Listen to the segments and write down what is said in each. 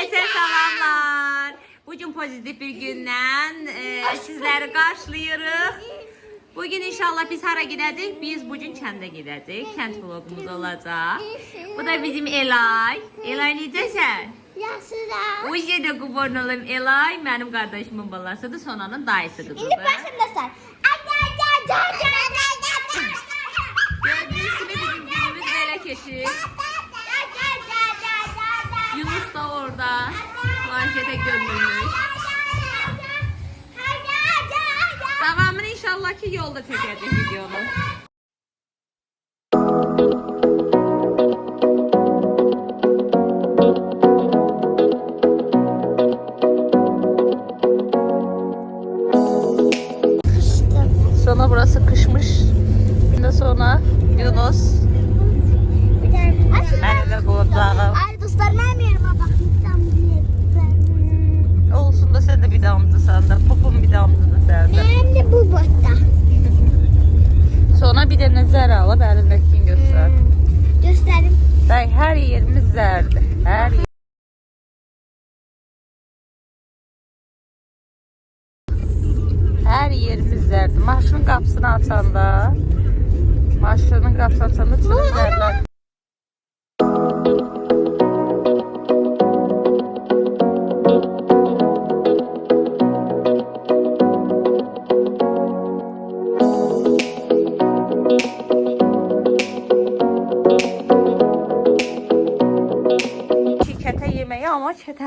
Herkese salamlar. Bugün pozitif bir günden e, sizleri karşılıyoruz. Bugün inşallah biz hara gidəcək? Biz bugün kəndə gedəcək. Kənd vlogumuz olacaq. Bu da bizim Elay. Elay necəsən? Yaşlılar. O yerdə qurban olayım Elay mənim qardaşımın balasıdır, Sonanın dayısıdır. Şimdi başındasın. Gördüğünüz gibi bizim günümüz belə keçir. Da. Planşete gömülmüş. Devamını inşallah ki yolda çekecek videonun. De nezər alıb əlindəkini göstər. Gösterim. Bəy, hər yerimiz zərdir. Hər yer. Hər yerimiz zərdir. Maşının qapısını açanda, maşının qapısını açanda çox zərlər.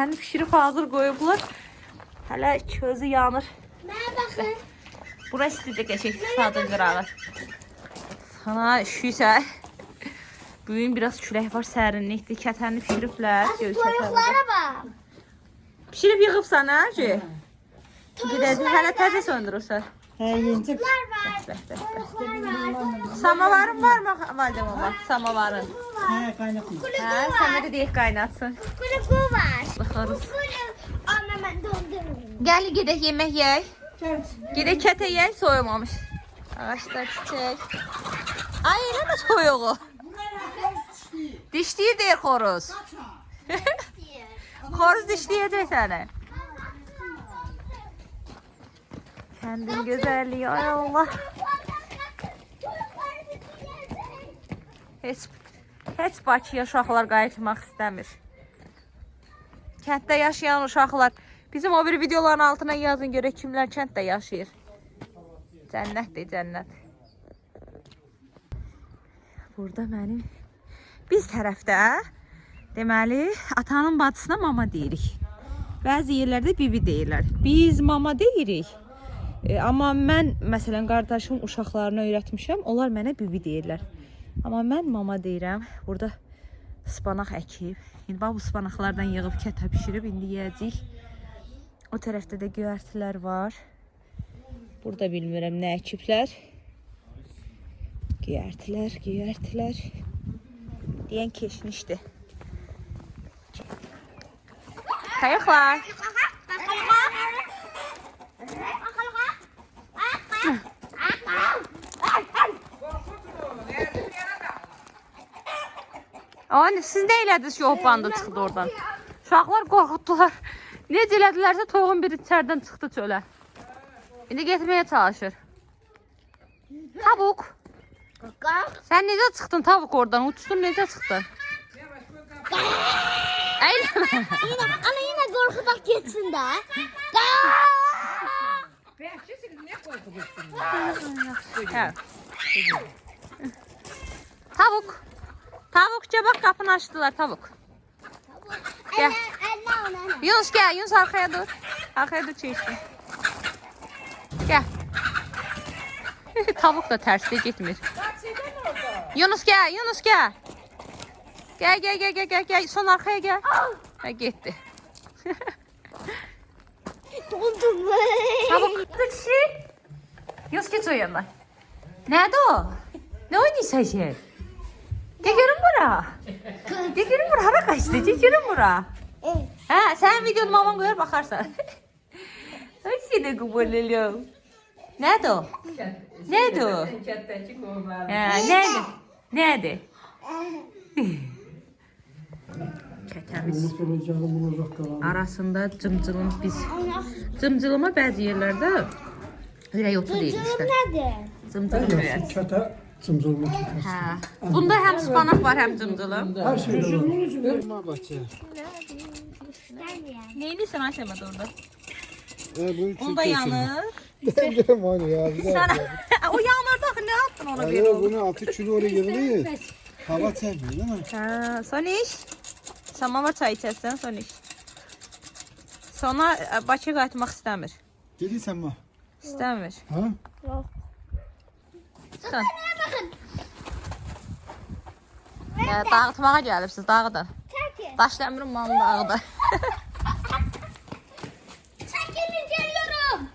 Kətəni pişirib hazır qoyublar. Hələ közü yanır. Ben bakın. Bura istidir qəşək sadə qırağı. Sana üşüysə, bu gün biraz külək var, sərinlikdir. Kətəni pişiriblər. Toyuklara bak. Pişirib yığıbsan ha ki? Gidəcək, hələ təzə söndürürsən. Toyuklar var. Samavarın var mı validem baba? Samavarın. He Hə, var. sənə də deyək qaynatsın. Kulugu var. Baxarız. Kulu. Anne ben dondurmayayım. Gəl gedək yemək yeyək. Gedək kətə yeyək, soyumamış. Ağaçlar çiçək. Ay, elə mi soyuğu? Dişliyir deyir xoruz. Xoruz dişləyəcək səni. Kəndin gözəlliyi, ay Allah. Heç, heç Bakıya uşaqlar qayıtmaq istəmir. Kənddə yaşayan uşaqlar bizim o bir videoların altına yazın görək kimlər kənddə yaşayır. Cənnətdir, cənnət. Burada mənim biz tərəfdə deməli atanın bacısına mama deyirik. Bəzi yerlərdə bibi deyirlər. Biz mama deyirik. E, amma mən məsələn qardaşım uşaqlarına öyrətmişəm, onlar mənə bibi deyirlər. Amma mən mama deyirəm. Burada spanaq əkib. İndi bax bu spanaqlardan yığıb kətə bişirib indi yeyəcəyik. O tərəfdə də göyərtilər var. Burada bilmirəm nə əkiblər. Göyərtilər, göyərtilər. Deyən keçmişdi. Qayıqlar. Anne siz ne elədiniz ki o banda çıxdı oradan? Uşaqlar qorxutdular. Necə elədilərsə toyuğun biri içərdən çıxdı çölə. İndi getirməyə çalışır. Tavuk. Sen necə çıxdın tavuk oradan? Uçdun necə çıxdın? Eyleme. Yine, ana yine korkudak geçsin de. Hə. Tavuk. Tavukça bak kapını açtılar tavuk. Gel. Elle, elle ona ne? Yunus gel. Yunus arkaya dur. Arkaya dur çeştin. Gel. Tavuk da terste gitmir. Yunus gel. Yunus gel. Gel gel gel gel gel gel. Son arkaya gel. Ha gitti. Dondum. Tavuk. Yunus git o yanına. Nerede o? Ne oynuyorsun sen? Gel görün bura. Gel görün bura. Hara kaçtı. Gel görün bura. Ha sen videonu mamam koyar bakarsan. Ay seni kubalılıyorum. Nerede o? Nerede o? Ha, nerede? Nerede? kəkəmiz. Arasında cımcılım biz. Cımcılıma bəzi yerlərdə ürək otu deyilmişlər. nedir? Cımcılım Ben ürək. de kete. Hə. Bunda həm spanaq var, həm cımcılım. Her şeyde var. Elma bahçe. Gelmeyen. Neylisən Ayşəmə orada? E, bu Onda yanır. Bilmiyorum hani ya. O yanırdı axı nə atdın ona belə? Hayır bunu altı kilo oraya yığılıyor. Hava çekmiyor değil mi? Hə, Soniş. Samavar çay içəsən, Soniş. Sonra ə, Bakıya qayıtmaq istəmir. Gelirsen mi? İstəmir. Ha? Sən. Hə, dağıtmağa gəlibsiz, dağıdın. Çekin. Daşdəmirin malını dağıdın. Çekin geliyorum.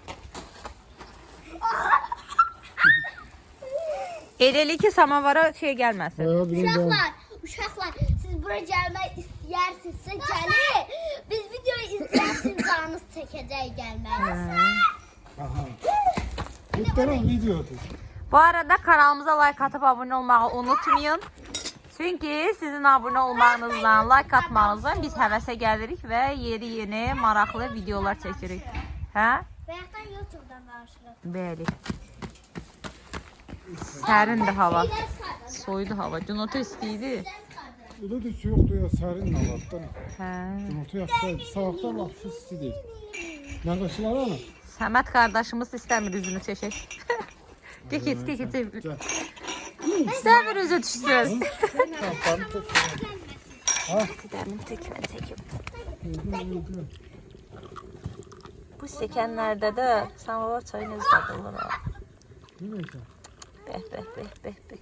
Eləlik ki, samavara şey gəlməsin. De. Uşaklar, uşaklar siz buraya gelmek istersinizse gelin. Biz videoyu izlersiniz canınız çekeceği gelmeyi. Aha. Bir tane video atıyor. Bu arada kanalımıza like atıp abone olmağı unutmayın. Çünkü sizin abone olmağınızdan, like atmağınızdan biz həvəsə gəlirik və yeni-yeni maraqlı videolar çəkirik. Hə? Veyahdan YouTube'dan başlayalım. Bəli. Sərindir hava. Soyudu hava. Günotu istiydi. Öyle de su yoktu ya serin Allah'tan. Hə. Yumurta yapsaydı sabahtan lafı isti değil. Yaklaşılar ama. Səməd qardaşımız istəmir üzünü çəkək. Get, get, get, get. Gel. İstəmir üzü düşsün. Kapağını topla. Gidelim tekrar çekim. Bu sekənlərdə də samavar çayı necə dadılır ha. Ne neyse. Bəh, bəh, bəh, bəh, bəh.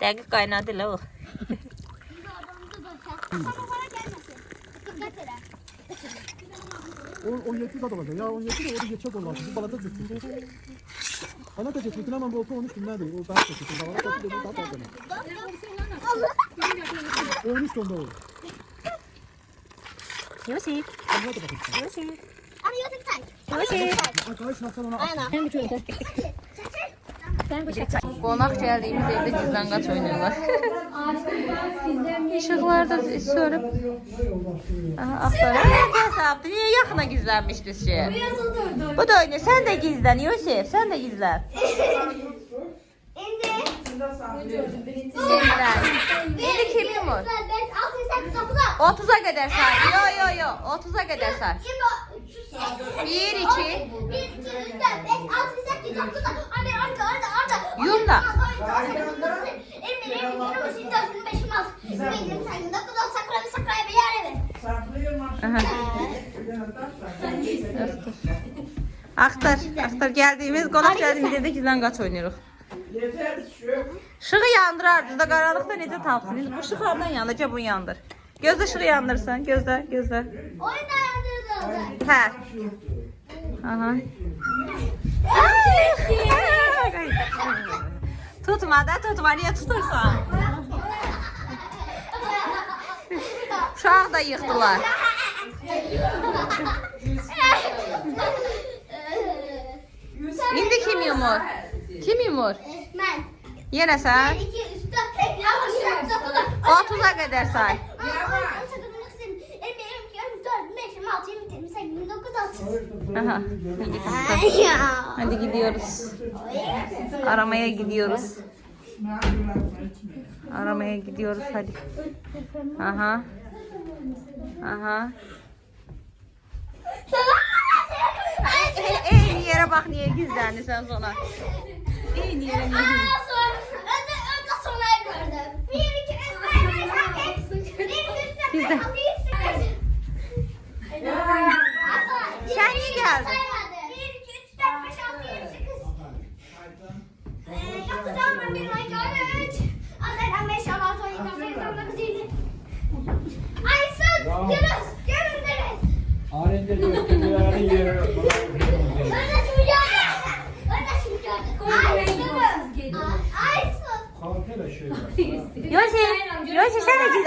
Dəqiq qaynadı elə o. Dikkat edin. O, o yeti de olacak. Ya o yeti de orada geçecek olmaz. Bu balada zıttı. Bana da geçecek. Ama bu oku 13 günler değil. O daha çok geçecek. Bana da geçecek. Daha fazla. O 13 günde olur. Yusif, Hadi bakayım. Yusif, Ama YouTube tak. Yusif. Arkadaşlar sen ona Aynen. Qonaq gəldiyimiz evdə gizlən qaç oynayırlar. Işıkları da sörüp aktarın. Hesap niye yakına gizlenmiş bir şey? Bu da öyle. Sen de gizlen Yusuf. Sen de gizlen. Gizlen. Şimdi kimin var? 30'a kadar say. Yo yo yo. 30'a kadar say. 1, 2, 1, 2, 3, 4, 5, 6, 7, 8, 9, 10, 11, 12, 13, 14, 15, 16, 17, 18, 19, 20, 21, 22, 23, 24, 25, 26, 27, 28, 29, 30, 31, 32, 33, 34, 35, 36, 37, 38, 39, 40, 41, 42, 43, 44, 45, 46, 47, 48, 49, 50, 51, 52, 53, 54, 55, 56, 57, 58, 59, 60, 61, 62, 63, 64, 65, 66, 67, 68, 69, 70, 71, 72, 73, 74, 75, 76, 77, 78, 79, 80, 81, 82, 83, 84, 85, 86, 87, 88, 89, 90, 91, 92, 93, 94, 95, 96, 97, 98, 99, 100, 101, 102, 103, 104, 105, 106, 107, 108, 109, 110, 111, 112, 113, 114, 115, 116, 117, 118, 119, 120, 121, 122, 1 benim canım şimdi dördün beşim al. Benim sen de bu da sakra ve sakra bir yer evi. Aktar, geldiğimiz konak geldiğimizde kaç oynuyoruz. Yeter şu. Şığı yandır ardında karanlıkta necə tapsınız? Bu şıqlardan yandır, bunu yandır. Gözdə şığı yandırsan, gözdə, gözdə. Oyun da yandırdı. Hə. Aha iyi yere bak niye gizlendi sen sonra. En iyi yere niye gizlendi? Biz de. Sen niye geldin? 1, 2, 3, 4, 5, 6, 7, 8. 9, 10, 11, 12, 13. 14, 15, 16, 17, 18, 19, 20. Aysun, Yunus, göründünüz. Halinde gösterilen yere Kardeşim gördüm. Kardeşim gördüm. Aysun. Aysun. Kalkı da şöyle. Yosef, Yosef sen de giz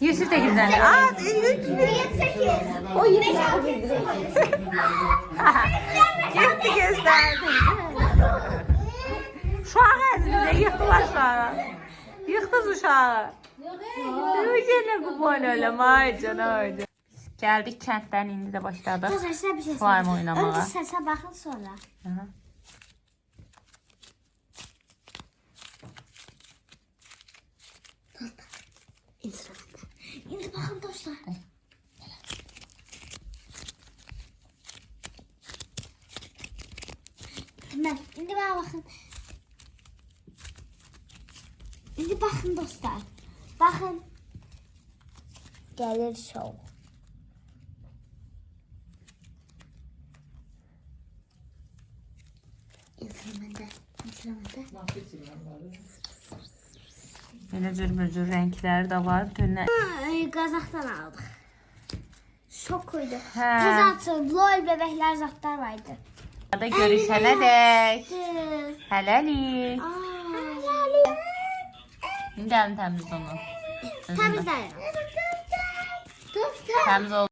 108 tane. Aa, 108. O 28. Gitti gösterdi. Şu ağız bize yıktılar şu ağız. Yıktız uşağı. Gene bu böyle öyle maydana canaydı. Geldik kentten indi de başladık. Arkadaşlar bir şey Slime oynamaya. Önce sese bakın sonra. Hı -hı. Aha. İnternetten. Şimdi bakın dostlar. Hemen. Şimdi bana bakın. Şimdi bakın dostlar. Bakın. Gelir show. İnternetten. İnternetten. Böyle cürbücür renkleri de var. Tünne. Ay, Qazaqdan aldıq. Şok. Təzə açıldı. Lol bebəklər zatlar vardı. Da görüşene dek. Aa. İndi əlini təmiz onu. Təmizləyin. Dostlar. Təmiz ol.